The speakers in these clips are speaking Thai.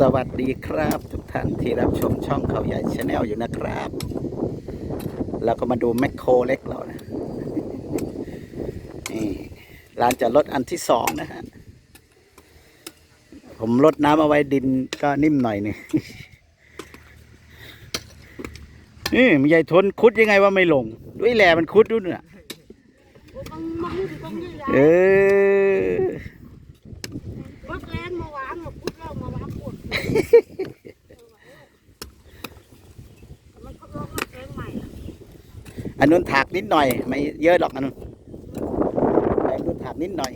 สวัสดีครับ ทุกท่านที่รับชมช่องเขาใหญ่ชาแนลอยู่นะครับ แล้วก็มาดูแมคโครเล็กเรานะนี่ลานจอดรถอันที่สองนะฮะผมลดน้ำเอาไว้ดินก็นิ่มหน่อยหนึงนี่มันใหญ่ทนคุดยังไงว่าไม่ลง ด้วยแหล่มันคุดด้วยเนี่ยบางมังอยู่ตรงนี้ยาเออ รถแรงมาวางมาพุดเรามาวางปวดมันก็ลงมาแรงใหม่อะ อันนู้นถากนิดหน่อย ไม่เยอะหรอกอันนู้นอันนู้นถากนิดหน่อย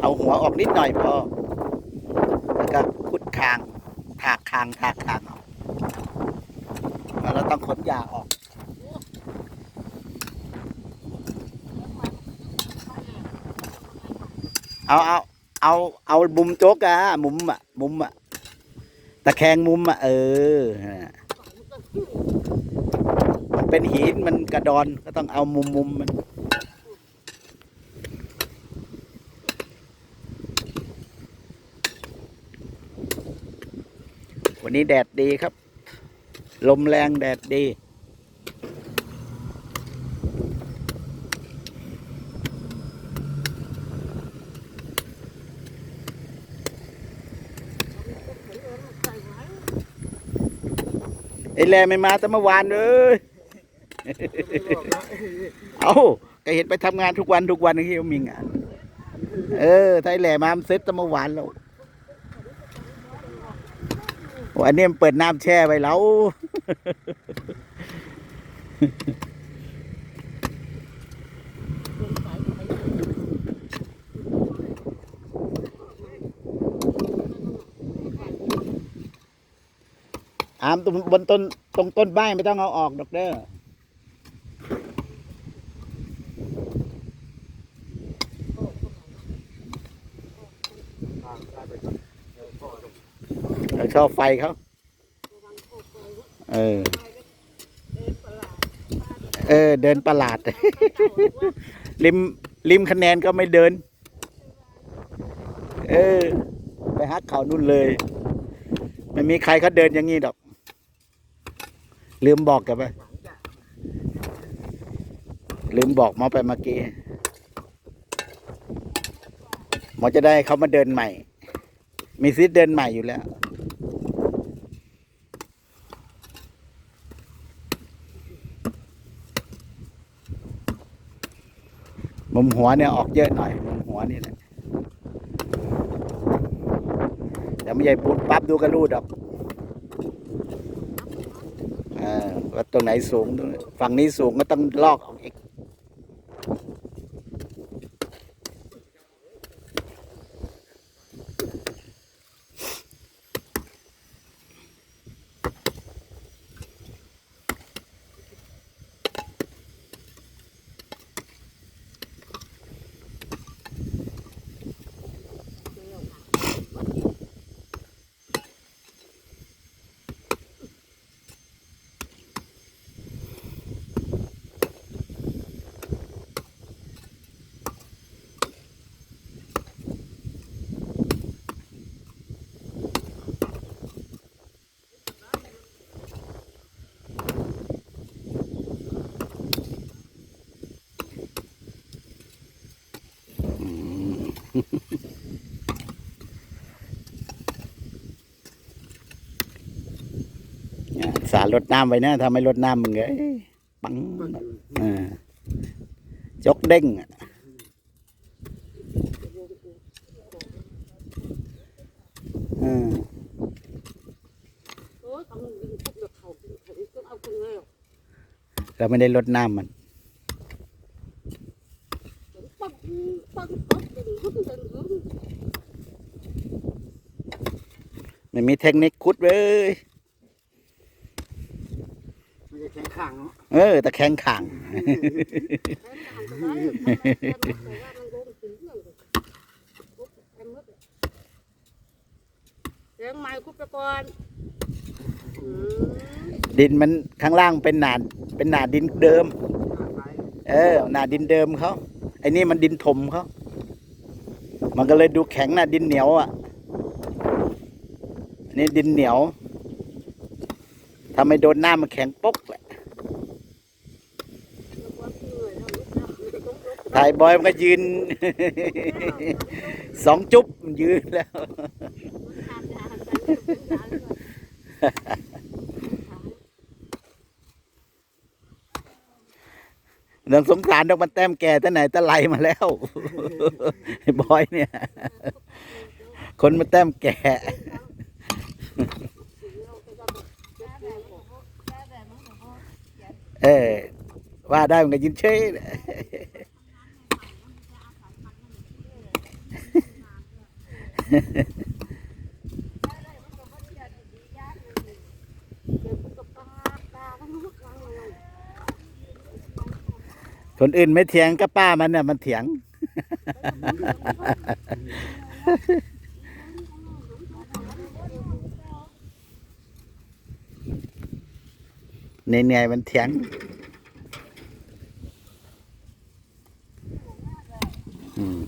เอาหัวออกนิดหน่อยพอแล้วก็ขุดคาง ถากคางถากคางออกแล้วเราต้องขนยาออกเอาเอาเอาเอามุมโจ๊กอะมุมอะมุมอะตะแคงมุมอะเออ เป็นหินมันกระดอนก็ต้องเอามุมมุมมัน วันนี้แดดดีครับ ลมแรงแดดดีไอ้แลไม่มาแต่เมื่อวานเลย เอาก็เห็นไปทำงานทุกวันทุกวันที่เขามีงาน เออไอ้แหล่มามเซ็ตต่เมื่อวานแล้วอันนี้มันเปิดน้ำแช่ไว้แล้ว อามตรงบนต้นตรงต้นไม้ไม่ต้องเอาออกดอกเด้อเราช อบไฟเขาเออ เออ เดินประหลาด ริมริมคะแนนก็ไม่เดิน เออ ไปฮักเขานู่นเลย ไม่มีใครเขาเดินอย่างนี้ดอก ลืมบอกกันไปลืมบอกหมอไปเมื่อกี้หมอจะได้เขามาเดินใหม่ มีซิทเดินใหม่อยู่แล้ว มุมหัวเนี่ยออกเยอะหน่อยมุมหัวนี่แหละแต่ไม่ใหญ่ปุ๊บปั๊บดูกระรูดดอกอ่าว่าตรงไหนสูง ฝั่งนี้สูงก็ต้องลอกออกอีก สารลดน้ำไว้นะถ้าไม่ลดน้ำมึงเอ้ยปังอ่าจกเด้งอะอ่าโอ้ยทำดินพุดเดือดเขาดินเขาต้องเอาคนเลยเราไม่ได้ลดน้ำมัน ปังปังปังดินพุดดินพุด ไม่มีเทคนิคคุดเลยไม่ใช่แข็งขังเนาะเออตะแคงขังแทนทางก็ได้แต่ว่ามันลงถึงเรื่องพุดแทนมืดแรงใหม่คุบไปก่อนอืมดินมันข้างล่างเป็นหนาเป็นหนาดินเดิมไปเออหนาดินเดิมเขา ไอ้นี่มันดินถมเขามันก็เลยดูแข็งนาดินเหนียวอะนนี่ดินเหนียวถ้าไม่โดนหน้ามันแข็งปกแหละถ่ายบอยมันก็ยืน สองจุ๊บมันยืนแล้ว เรื่องสงสารดอกมันแต้มแก่ตั้งไหนตั้งไรมาแล้วไอ้บอยเนี่ย คนมาแต้มแก่เออว่าได้มันก็ยินเฉย คนอื่นไม่เถียงก็ป้ามันเนี่ยมันเถียง เหนื่อยๆมันเถียงม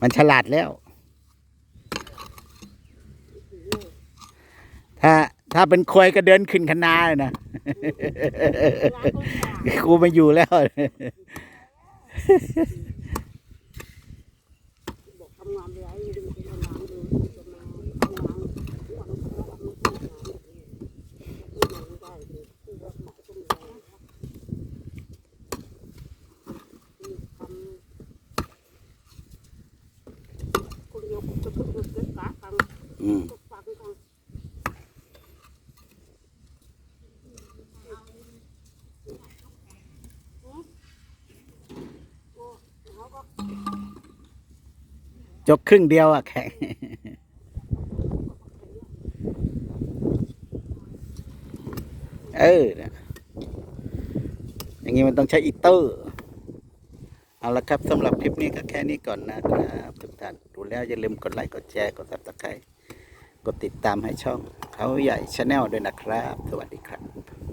มันฉลาดแล้ว ถ้าถ้าเป็นควยก็เดินขึ้นคณาเลยนะ ครูไมาอยู่แล้วบอกทำงานไปทำงานดูจะมาทำงานหวังว่ามันไม่ทำงานไม่ได้เลยคือว่าหมายตรงนี้ทำคุณยก จกครึ่งเดียวอะแข็งเอออย่างนี้มันต้องใช้อีเตอร์เอาละครับสำหรับคลิปนี้ก็แค่นี้ก่อนนะครับทุกท่านดูแล้วอย่าลืมกดไลค์กดแชร์กดซับสไครต์กดติดตามให้ช่องเขาใหญ่ชาแนลด้วยนะครับ สวัสดีครับ